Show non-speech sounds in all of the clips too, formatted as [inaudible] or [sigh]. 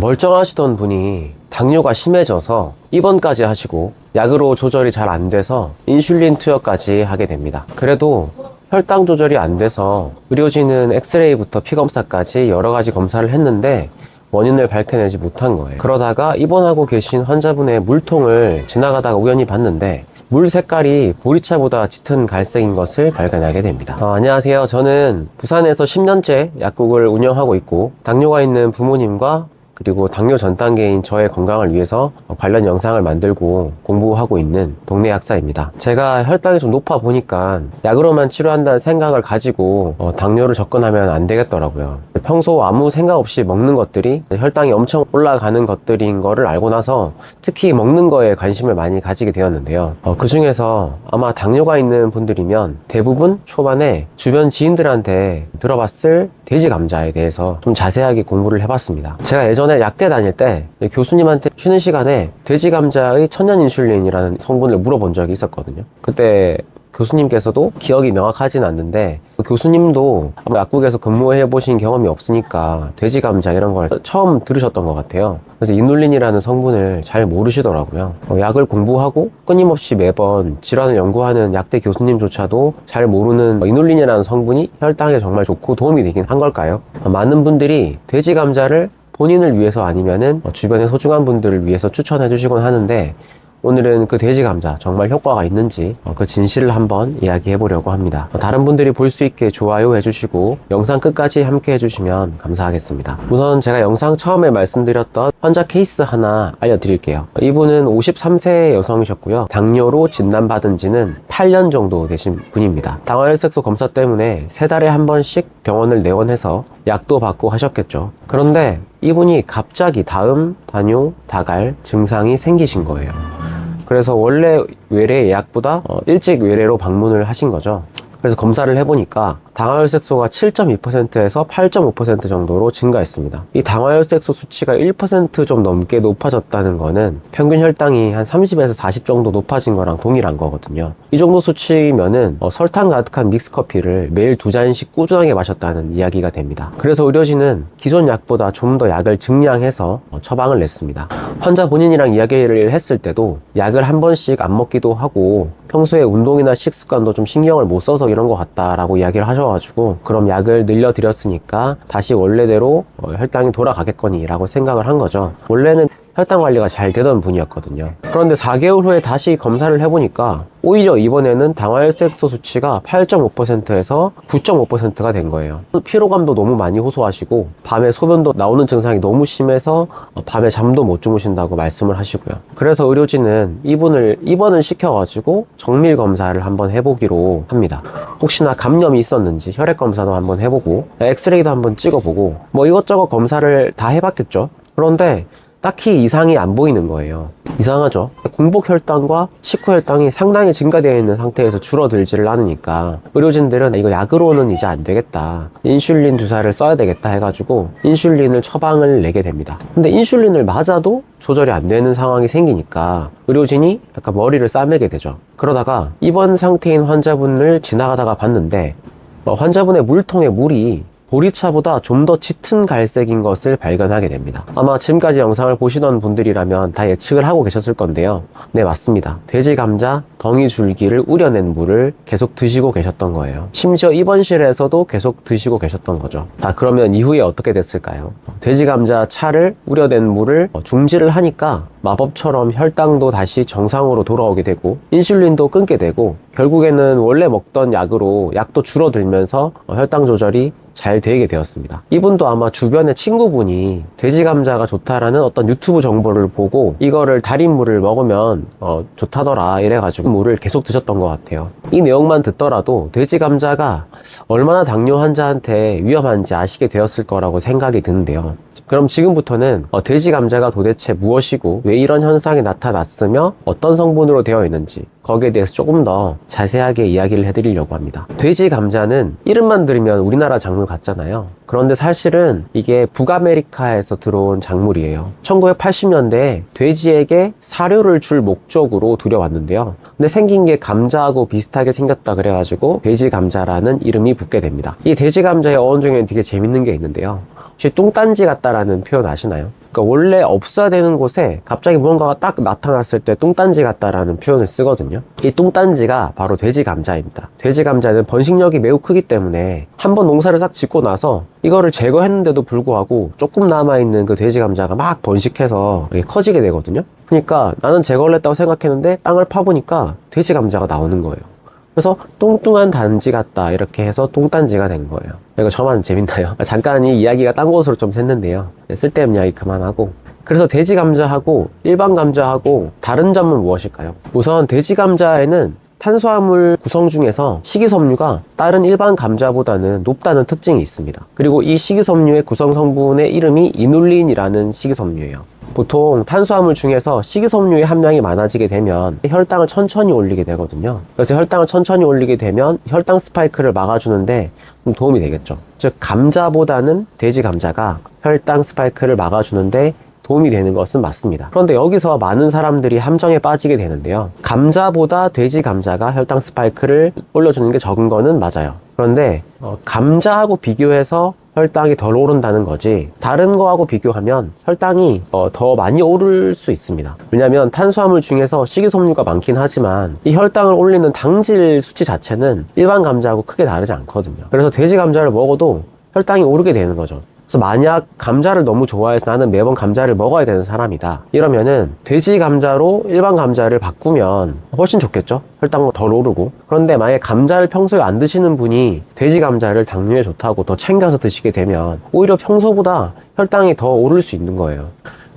멀쩡하시던 분이 당뇨가 심해져서 입원까지 하시고 약으로 조절이 잘 안 돼서 인슐린 투여까지 하게 됩니다. 그래도 혈당 조절이 안 돼서 의료진은 엑스레이부터 피 검사까지 여러 가지 검사를 했는데 원인을 밝혀내지 못한 거예요. 그러다가 입원하고 계신 환자분의 물통을 지나가다가 우연히 봤는데 물 색깔이 보리차보다 짙은 갈색인 것을 발견하게 됩니다. 어, 안녕하세요. 저는 부산에서 10년째 약국을 운영하고 있고 당뇨가 있는 부모님과 그리고 당뇨 전 단계인 저의 건강을 위해서 관련 영상을 만들고 공부하고 있는 동네 약사입니다. 제가 혈당이 좀 높아 보니까 약으로만 치료한다는 생각을 가지고 어, 당뇨를 접근하면 안 되겠더라고요. 평소 아무 생각 없이 먹는 것들이 혈당이 엄청 올라가는 것들인 거를 알고 나서 특히 먹는 거에 관심을 많이 가지게 되었는데요. 어, 그 중에서 아마 당뇨가 있는 분들이면 대부분 초반에 주변 지인들한테 들어봤을 돼지 감자에 대해서 좀 자세하게 공부를 해봤습니다. 제가 예전 에 약대 다닐 때 교수님한테 쉬는 시간에 돼지 감자의 천연 인슐린이라는 성분을 물어본 적이 있었거든요. 그때 교수님께서도 기억이 명확하진 않는데 그 교수님도 약국에서 근무해 보신 경험이 없으니까 돼지 감자 이런 걸 처음 들으셨던 것 같아요. 그래서 이눌린이라는 성분을 잘 모르시더라고요. 어, 약을 공부하고 끊임없이 매번 질환을 연구하는 약대 교수님조차도 잘 모르는 이눌린이라는 성분이 혈당에 정말 좋고 도움이 되긴 한 걸까요? 어, 많은 분들이 돼지 감자를 본인을 위해서 아니면은 어, 주변의 소중한 분들을 위해서 추천해 주시곤 하는데 오늘은 그 돼지 감자 정말 효과가 있는지 어, 그 진실을 한번 이야기해 보려고 합니다. 어, 다른 분들이 볼 수 있게 좋아요 해주시고 영상 끝까지 함께 해주시면 감사하겠습니다. 우선 제가 영상 처음에 말씀드렸던 환자 케이스 하나 알려드릴게요. 이분은 53세 여성이셨고요. 당뇨로 진단받은 지는 8년 정도 되신 분입니다. 당화혈색소 검사 때문에 세 달에 한 번씩 병원을 내원해서 약도 받고 하셨겠죠. 그런데 이분이 갑자기 다음 단뇨, 다갈 증상이 생기신 거예요. 그래서 원래 외래 예약보다 어, 일찍 외래로 방문을 하신 거죠. 그래서 검사를 해보니까 당화혈색소가 7.2%에서 8.5% 정도로 증가했습니다. 이 당화혈색소 수치가 1%좀 넘게 높아졌다는 거는 평균 혈당이 한 30에서 40 정도 높아진 거랑 동일한 거거든요. 이 정도 수치면은 어, 설탕 가득한 믹스커피를 매일 두 잔씩 꾸준하게 마셨다는 이야기가 됩니다. 그래서 의료진은 기존 약보다 좀 더 약을 증량해서 어, 처방을 냈습니다. 환자 본인이랑 이야기를 했을 때도 약을 한 번씩 안 먹기도 하고 평소에 운동이나 식습관도 좀 신경을 못 써서 이런 것 같다라고 이야기를 하셔가지고 그럼 약을 늘려드렸으니까 다시 원래대로 어, 혈당이 돌아가겠거니라고 생각을 한 거죠. 원래는 혈당 관리가 잘 되던 분이었거든요. 그런데 4개월 후에 다시 검사를 해보니까 오히려 이번에는 당화혈색소 수치가 8.5%에서 9.5%가 된 거예요. 피로감도 너무 많이 호소하시고 밤에 소변도 나오는 증상이 너무 심해서 어, 밤에 잠도 못 주무신다고 말씀을 하시고요. 그래서 의료진은 이분을 입원을 시켜가지고 정밀 검사를 한번 해보기로 합니다. 혹시나 감염이 있었는지 혈액 검사도 한번 해보고 엑스레이도 한번 찍어보고 뭐 이것저것 검사를 다 해봤겠죠. 그런데 딱히 이상이 안 보이는 거예요. 이상하죠? 공복 혈당과 식후 혈당이 상당히 증가되어 있는 상태에서 줄어들지를 않으니까 의료진들은 이거 약으로는 이제 안 되겠다. 인슐린 주사를 써야 되겠다 해가지고 인슐린을 처방을 내게 됩니다. 근데 인슐린을 맞아도 조절이 안 되는 상황이 생기니까 의료진이 약간 머리를 싸매게 되죠. 그러다가 입원 상태인 환자분을 지나가다가 봤는데 어, 환자분의 물통에 물이 보리차보다 좀 더 짙은 갈색인 것을 발견하게 됩니다. 아마 지금까지 영상을 보시던 분들이라면 다 예측을 하고 계셨을 건데요. 네, 맞습니다. 돼지 감자, 덩이 줄기를 우려낸 물을 계속 드시고 계셨던 거예요. 심지어 입원실에서도 계속 드시고 계셨던 거죠. 자, 그러면 이후에 어떻게 됐을까요? 돼지 감자 차를 우려낸 물을 중지를 하니까 마법처럼 혈당도 다시 정상으로 돌아오게 되고 인슐린도 끊게 되고 결국에는 원래 먹던 약으로 약도 줄어들면서 혈당 조절이 잘 되게 되었습니다. 이분도 아마 주변에 친구분이 돼지 감자가 좋다라는 어떤 유튜브 정보를 보고 이거를 달인 물을 먹으면 어, 좋다더라 이래가지고 물을 계속 드셨던 것 같아요. 이 내용만 듣더라도 돼지 감자가 얼마나 당뇨 환자한테 위험한지 아시게 되었을 거라고 생각이 드는데요. 그럼 지금부터는 어, 돼지 감자가 도대체 무엇이고 왜 이런 현상이 나타났으며 어떤 성분으로 되어 있는지 거기에 대해서 조금 더 자세하게 이야기를 해드리려고 합니다. 돼지 감자는 이름만 들으면 우리나라 작물 같잖아요. 그런데 사실은 이게 북아메리카에서 들어온 작물이에요. 1980년대에 돼지에게 사료를 줄 목적으로 들여왔는데요. 근데 생긴 게 감자하고 비슷하게 생겼다 그래가지고 돼지 감자라는 이름이 붙게 됩니다. 이 돼지 감자의 어원 중에 되게 재밌는 게 있는데요. 혹시 뚱딴지 같다라는 표현 아시나요? 그러니까 원래 없어야 되는 곳에 갑자기 무언가가 딱 나타났을 때 뚱딴지 같다라는 표현을 쓰거든요. 이 뚱딴지가 바로 돼지 감자입니다. 돼지 감자는 번식력이 매우 크기 때문에 한 번 농사를 싹 짓고 나서 이거를 제거했는데도 불구하고 조금 남아있는 그 돼지 감자가 막 번식해서 커지게 되거든요. 그러니까 나는 제거를 했다고 생각했는데 땅을 파보니까 돼지 감자가 나오는 거예요. 그래서 뚱뚱한 단지 같다 이렇게 해서 뚱딴지가 된 거예요. 이거 저만 재밌나요? [laughs] 잠깐 이 이야기가 딴 곳으로 좀 샜는데요. 네, 쓸데없는 이야기 그만하고 그래서 돼지 감자하고 일반 감자하고 다른 점은 무엇일까요? 우선 돼지 감자에는 탄수화물 구성 중에서 식이섬유가 다른 일반 감자보다는 높다는 특징이 있습니다. 그리고 이 식이섬유의 구성 성분의 이름이 이눌린이라는 식이섬유예요. 보통 탄수화물 중에서 식이섬유의 함량이 많아지게 되면 혈당을 천천히 올리게 되거든요. 그래서 혈당을 천천히 올리게 되면 혈당 스파이크를 막아주는데 좀 도움이 되겠죠. 즉 감자보다는 돼지 감자가 혈당 스파이크를 막아주는데 도움이 되는 것은 맞습니다. 그런데 여기서 많은 사람들이 함정에 빠지게 되는데요. 감자보다 돼지 감자가 혈당 스파이크를 올려주는 게 적은 거는 맞아요. 그런데 어, 감자하고 비교해서 혈당이 덜 오른다는 거지. 다른 거하고 비교하면 혈당이 어, 더 많이 오를 수 있습니다. 왜냐하면 탄수화물 중에서 식이섬유가 많긴 하지만 이 혈당을 올리는 당질 수치 자체는 일반 감자하고 크게 다르지 않거든요. 그래서 돼지 감자를 먹어도 혈당이 오르게 되는 거죠 그래서 만약 감자를 너무 좋아해서 나는 매번 감자를 먹어야 되는 사람이다. 이러면은 돼지 감자로 일반 감자를 바꾸면 훨씬 좋겠죠? 혈당 덜 오르고. 그런데 만약에 감자를 평소에 안 드시는 분이 돼지 감자를 당뇨에 좋다고 더 챙겨서 드시게 되면 오히려 평소보다 혈당이 더 오를 수 있는 거예요.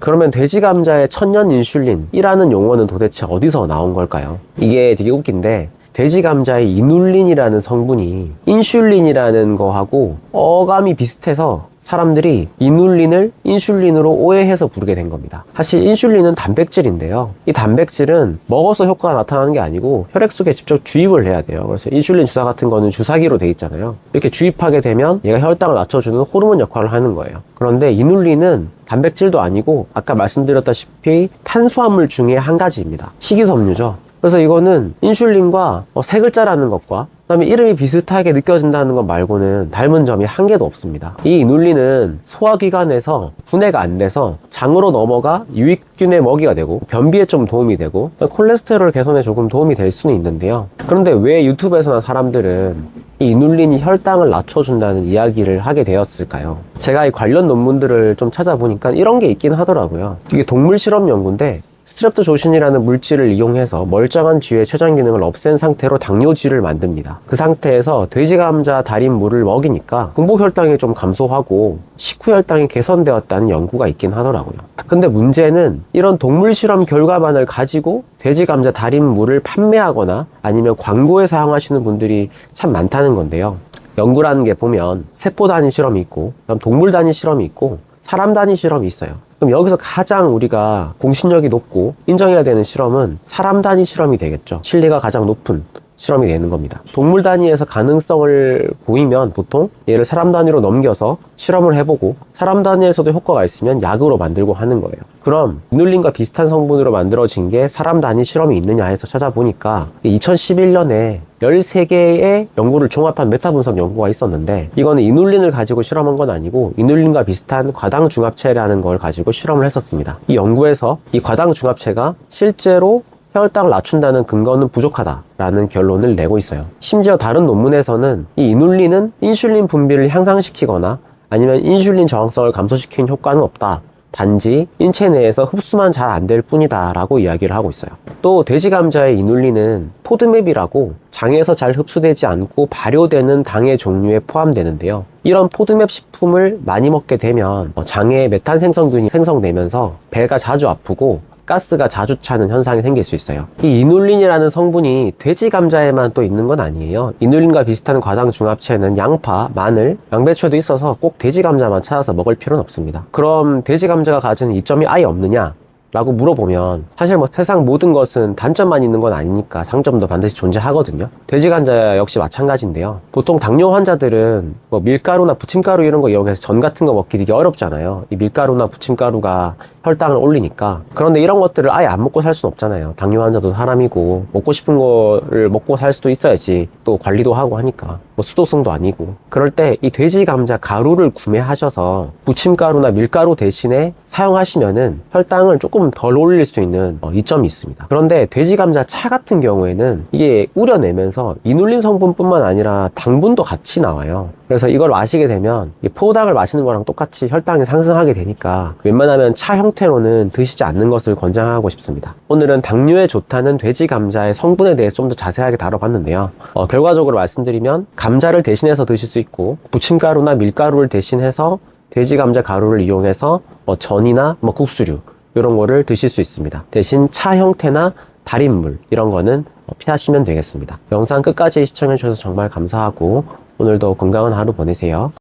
그러면 돼지 감자의 천연 인슐린이라는 용어는 도대체 어디서 나온 걸까요? 이게 되게 웃긴데 돼지 감자의 이눌린이라는 성분이 인슐린이라는 거하고 어감이 비슷해서 사람들이 이눌린을 인슐린으로 오해해서 부르게 된 겁니다. 사실 인슐린은 단백질인데요. 이 단백질은 먹어서 효과가 나타나는 게 아니고 혈액 속에 직접 주입을 해야 돼요. 그래서 인슐린 주사 같은 거는 주사기로 돼 있잖아요. 이렇게 주입하게 되면 얘가 혈당을 낮춰주는 호르몬 역할을 하는 거예요. 그런데 이눌린은 단백질도 아니고 아까 말씀드렸다시피 탄수화물 중에 한 가지입니다. 식이섬유죠. 그래서 이거는 인슐린과 어, 세 글자라는 것과 그다음에 이름이 비슷하게 느껴진다는 것 말고는 닮은 점이 한 개도 없습니다. 이 이눌린은 소화기관에서 분해가 안 돼서 장으로 넘어가 유익균의 먹이가 되고 변비에 좀 도움이 되고 콜레스테롤 개선에 조금 도움이 될 수는 있는데요. 그런데 왜 유튜브에서나 사람들은 이 이눌린이 혈당을 낮춰준다는 이야기를 하게 되었을까요? 제가 이 관련 논문들을 좀 찾아보니까 이런 게 있긴 하더라고요. 이게 동물 실험 연구인데 스트랩토조신이라는 물질을 이용해서 멀쩡한 쥐의 췌장 기능을 없앤 상태로 당뇨쥐를 만듭니다. 그 상태에서 돼지 감자 달인 물을 먹이니까 공복 혈당이 좀 감소하고 식후 혈당이 개선되었다는 연구가 있긴 하더라고요. 근데 문제는 이런 동물 실험 결과만을 가지고 돼지 감자 달인 물을 판매하거나 아니면 광고에 사용하시는 분들이 참 많다는 건데요. 연구라는 게 보면 세포 단위 실험이 있고 그다음 동물 단위 실험이 있고 사람 단위 실험이 있어요. 그럼 여기서 가장 우리가 공신력이 높고 인정해야 되는 실험은 사람 단위 실험이 되겠죠. 신뢰가 가장 높은 실험이 되는 겁니다. 동물 단위에서 가능성을 보이면 보통 얘를 사람 단위로 넘겨서 실험을 해보고 사람 단위에서도 효과가 있으면 약으로 만들고 하는 거예요. 그럼 이눌린과 비슷한 성분으로 만들어진 게 사람 단위 실험이 있느냐 해서 찾아보니까 2011년에 13개의 연구를 종합한 메타 분석 연구가 있었는데 이거는 이눌린을 가지고 실험한 건 아니고 이눌린과 비슷한 과당 중합체라는 걸 가지고 실험을 했었습니다. 이 연구에서 이 과당 중합체가 실제로 혈당을 낮춘다는 근거는 부족하다라는 결론을 내고 있어요. 심지어 다른 논문에서는 이 이눌린은 인슐린 분비를 향상시키거나 아니면 인슐린 저항성을 감소시키는 효과는 없다. 단지 인체 내에서 흡수만 잘 안 될 뿐이다 라고 이야기를 하고 있어요. 또 돼지 감자의 이눌린은 포드맵이라고 장에서 잘 흡수되지 않고 발효되는 당의 종류에 포함되는데요. 이런 포드맵 식품을 많이 먹게 되면 장에 메탄 생성균이 생성되면서 배가 자주 아프고 가스가 자주 차는 현상이 생길 수 있어요. 이 이눌린이라는 성분이 돼지 감자에만 또 있는 건 아니에요. 이눌린과 비슷한 과당 중합체는 양파, 마늘, 양배추에도 있어서 꼭 돼지 감자만 찾아서 먹을 필요는 없습니다. 그럼 돼지 감자가 가진 이점이 아예 없느냐? 라고 물어보면 사실 뭐 세상 모든 것은 단점만 있는 건 아니니까 장점도 반드시 존재하거든요. 돼지 감자 역시 마찬가지인데요. 보통 당뇨 환자들은 뭐 밀가루나 부침가루 이런 거 이용해서 전 같은 거 먹기 되게 어렵잖아요. 이 밀가루나 부침가루가 혈당을 올리니까. 그런데 이런 것들을 아예 안 먹고 살 수는 없잖아요. 당뇨 환자도 사람이고 먹고 싶은 거를 먹고 살 수도 있어야지 또 관리도 하고 하니까. 뭐 수도승도 아니고 그럴 때 이 돼지 감자 가루를 구매하셔서 부침가루나 밀가루 대신에 사용하시면은 혈당을 조금 덜 올릴 수 있는 어, 이점이 있습니다. 그런데 돼지 감자 차 같은 경우에는 이게 우려내면서 이눌린 성분뿐만 아니라 당분도 같이 나와요. 그래서 이걸 마시게 되면 이 포당을 마시는 거랑 똑같이 혈당이 상승하게 되니까 웬만하면 차 형태로는 드시지 않는 것을 권장하고 싶습니다. 오늘은 당뇨에 좋다는 돼지 감자의 성분에 대해 좀 더 자세하게 다뤄봤는데요. 어, 결과적으로 말씀드리면 감자를 대신해서 드실 수 있고 부침가루나 밀가루를 대신해서 돼지 감자 가루를 이용해서 뭐 전이나 뭐 국수류 이런 거를 드실 수 있습니다. 대신 차 형태나 달인물 이런 거는 어, 피하시면 되겠습니다. 영상 끝까지 시청해 주셔서 정말 감사하고 오늘도 건강한 하루 보내세요.